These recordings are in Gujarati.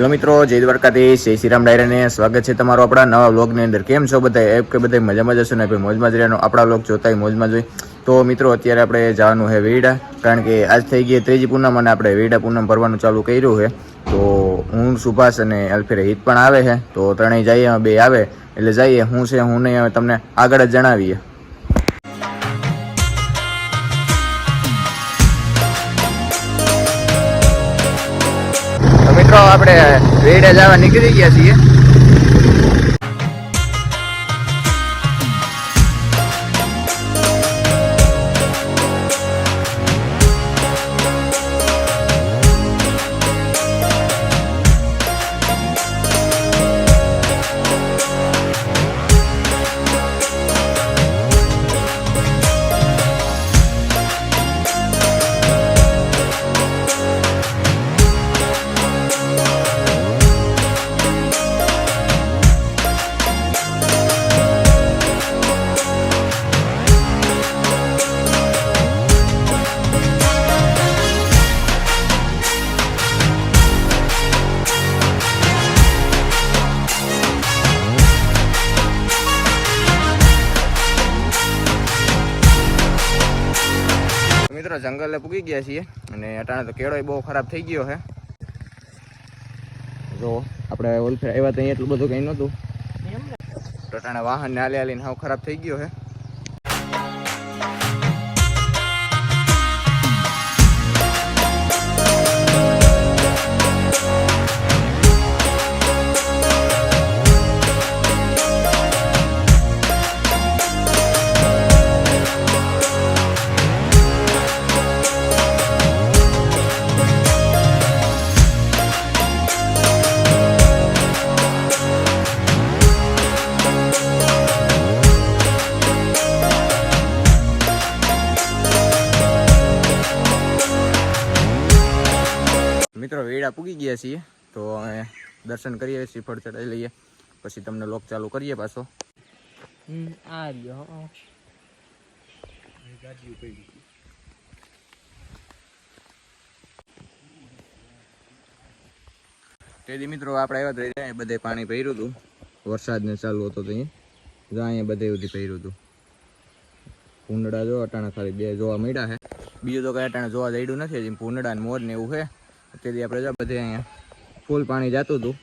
હેલો મિત્રો, જય દ્વારકાધીશ, જય શ્રીરામ ડાયરાને સ્વાગત છે તમારો આપણા નવા વ્લોગની અંદર. કેમ છો બધા? એપ કે બધા મજામાં જશો ને? ભાઈ, મોજમાં જ રહેવાનો આપણા વ્લોગ જોતા મોજમાં જોઈ તો મિત્રો, અત્યારે આપણે જવાનું છે વેડા, કારણ કે આજ થઈ ગઈ ત્રીજી પૂનમ અને આપણે વેડા પૂનમ ભરવાનું ચાલુ કર્યું છે. તો હું, સુભાષ અને અલ્ફેરે હિત પણ આવે છે. તો ત્રણેય જઈએ, બે આવે. એટલે જઈએ, હું છે, હું નહીં તમને આગળ જ જણાવીએ. આપણે વેડા જવા નીકળી ગયા છીએ. મિત્રો, જંગલે પૂગી ગયા છીએ અને અટાણે તો કેળો બહુ ખરાબ થઈ ગયો છે. જો, આપણે ઓલફેર આવ્યા તો અહીંયા એટલું બધું કંઈ નહોતું. તો અટાણે વાહન ને હાલી હાલીને હાવ ખરાબ થઈ ગયો છે. મિત્રો વેડા પૂગી ગયા છીએ. તો અમે દર્શન કરીએ શ્રીફળ ચડાવી લઈએ. પછી તમને લોક ચાલુ કરીએ પાછો. આ રહ્યો તેથી મિત્રો આપણે આવ્યા તો જાય બધે પાણી ભર્યું હતું. વરસાદ ને ચાલુ હતો તો અહીંયા. અહીંયા બધે સુધી ભર્યું હતું. ભૂંડડા જો અટાણા ખાલી બે જોવા મળ્યા છે. બીજું તો કઈ અટાણે જોવા જઈડું નથી હજી ભૂંડડા ને મોર ને એવું છે. આપણે જો અહીંયા ફૂલ પાણી જતું હતું.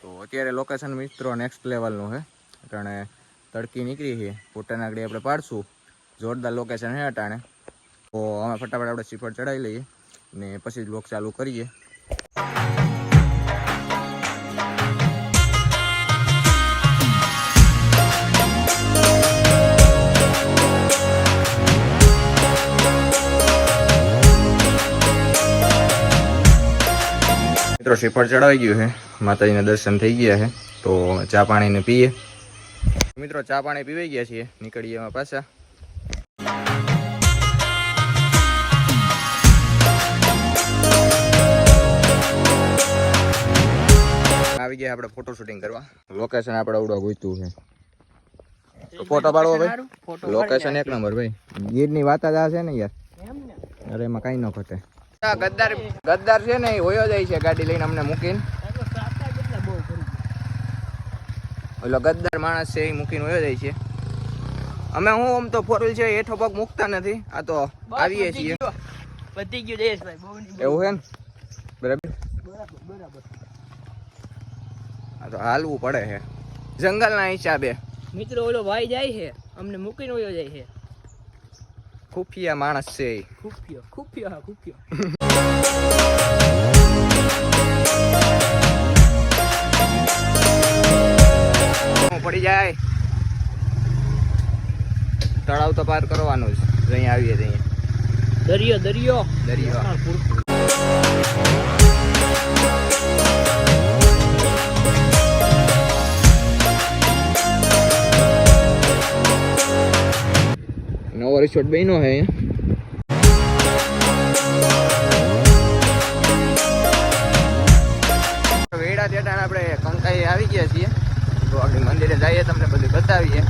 તો અત્યારે લોકેશન મિત્રો નેક્સ્ટ લેવલનું છે. અટાણે તડકી નીકળી છે. પોતાના આગળ આપણે પાડશું. જોરદાર લોકેશન છે અટાણે. તો અમે ફટાફટ આપણે શ્રીફળ ચડાવી લઈએ ને પછી લોક ચાલુ કરીએ. મિત્રો શ્રીફળ ચડાવી ગયું છે. માતાજીના દર્શન થઈ ગયા છે. તો ચા પાણીને પીએ. મિત્રો ચા પાણી પીવાઈ ગયા છીએ. નીકળીએ એમાં પાછા. આવી ગયા આપણે ફોટો શૂટિંગ કરવા. લોકેશન આપણે ઉડવા ગોઈતું છે. ફોટો પાડવો ભાઈ. લોકેશન એક નંબર ભાઈ. ગીરની વાત જ આ છે ને યાર. અરે એમાં કઈ ન ઘટે. ગદ્દાર ગદ્દાર છે ને એ હોયો જાય છે ગાડી લઈને અમને મૂકીને. ઓલો ગદ્દાર માણસ છે એ મૂકીને હોયો જાય છે. અમે હું આમ તો ફોર વ્હીલ છે હેઠો પગ મૂકતા નથી. આ તો આવીએ છીએ. પતી ગયું જયેશભાઈ બહુ એવું છે ને? બરાબર? બરાબર આ તો હાલવું પડે છે જંગલના હિસાબે. મિત્રો ઓલો ભાઈ જાય છે અમને મૂકીને વયો જાય છે. ખુફિયા માણસ છે એ ખૂપ્યો ખૂપ્યો હા પડી જાય તળાવ તો પાર કરવાનું જ અહીંયા આવીએ અહીંયા દરિયો દરિયો દરિયો નવો રિસોર્ટ બન્યો છે. અહીંયા વેડા ત્યાં આપણે કંકાઈ આવી ગયા છીએ. તો આપણે મંદિરે જઈએ, તમને બધું બતાવીએ.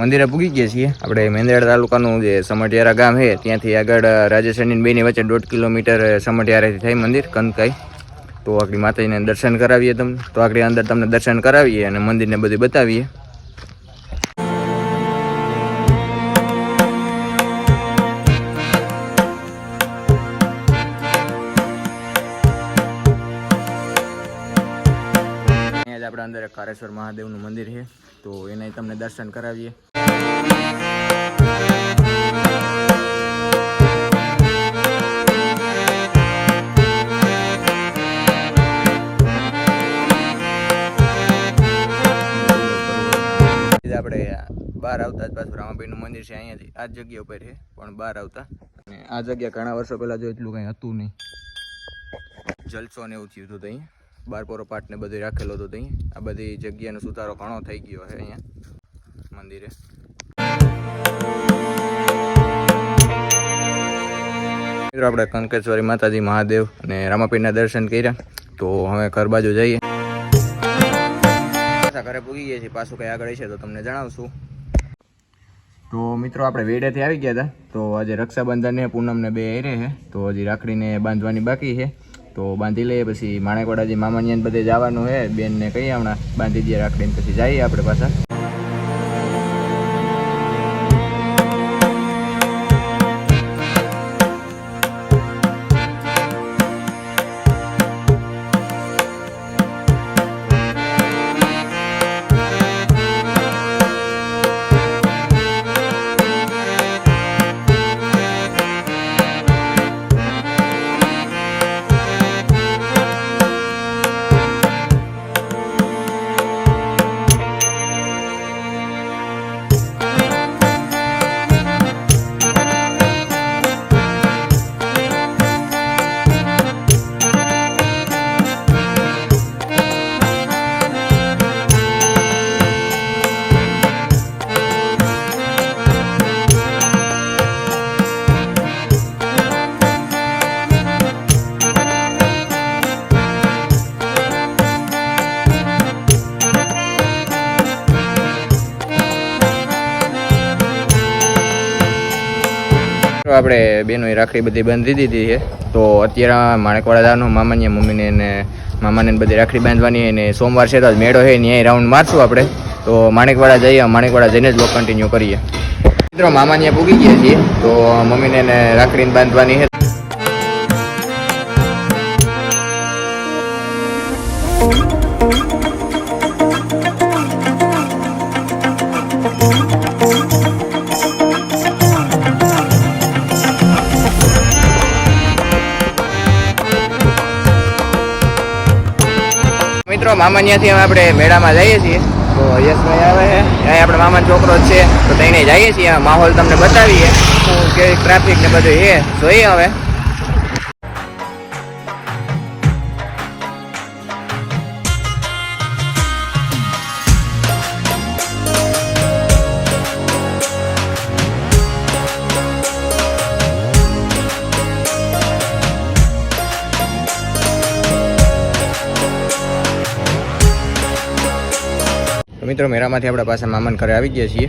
મંદિરે પૂગી ગયા છીએ. આપણે મેંદરડા તાલુકાનું જે સમટિયારા ગામ છે, ત્યાંથી આગળ રાજસ્થાની બેની વચ્ચે દોઢ કિલોમીટર સમટિયારાથી થાય મંદિર કંદકાઈ તો આપણી માતાજીને દર્શન કરાવીએ તમને. તો આગળ અંદર તમને દર્શન કરાવીએ અને મંદિરને બધું બતાવીએ. આપણે અંદર કારેશ્વર મહાદેવનું મંદિર છે. તો એને તમને દર્શન કરાવીએ. બહાર આવતા જ પાછું રામાભાઈનું મંદિર છે અહીંયાથી. આ જગ્યા ઉપર છે, પણ બહાર આવતા. અને આ જગ્યા ઘણા વર્ષો પહેલાં જો એટલું કંઈ હતું નહીં. જલસો ને એવું થયું હતું ત્યાં. બાર પોરો પાટ ને બધું રાખેલો હતો ત્યાં. આ બધી જગ્યાનો સુધારો ઘણો થઈ ગયો છે અહીંયા મંદિરે. મિત્રો, આપણે કંકેશ્વરી માતાજી મહાદેવ અને રામાપીરના દર્શન કર્યા. તો હવે ઘર બાજુ જઈએ. પાછા ઘરે પૂગી ગયા છીએ, પાછું કઈ આગળ છે તો તમને જણાવશું. તો મિત્રો, આપણે વેડેથી આવી ગયા હતા. તો આજે રક્ષાબંધન ને પૂનમને બે એરે છે. તો હજી રાખડીને બાંધવાની બાકી છે. તો બાંધી લઈએ, પછી માણેકવાડાજી મામાની બધે જવાનું છે. બેનને કહીએ હમણાં બાંધી દઈએ રાખડીને, પછી જઈએ આપણે પાછા. આપણે બેનોએ રાખડી બધી બાંધી દીધી છે. તો અત્યારે માણેકવાડા જવાનું મામાની મમ્મીને ને મામાને બધી રાખડી બાંધવાની અને સોમવાર છે તો આજ મેળો છે ત્યાં રાઉન્ડ મારશું આપણે. તો માણેકવાડા જઈએ માણેકવાડા જઈને જ બ્લોગ કન્ટિન્યુ કરીએ. મિત્રો મામાની પૂગી ગયા છીએ. તો મમ્મીને રાખડીને બાંધવાની છે. મામાન્યાથી અમે આપણે મેળામાં જઈએ છીએ. તો યશભાઈ આવે છે. ત્યાં આપણે મામા છોકરો છે. તો તેને જઈએ છીએ આ માહોલ તમને બતાવીએ. કેવી ટ્રાફિક ને બધું એ? જોઈએ હવે. મિત્રો મેળામાંથી આપણા પાસે મામાન ઘરે આવી ગયા છીએ.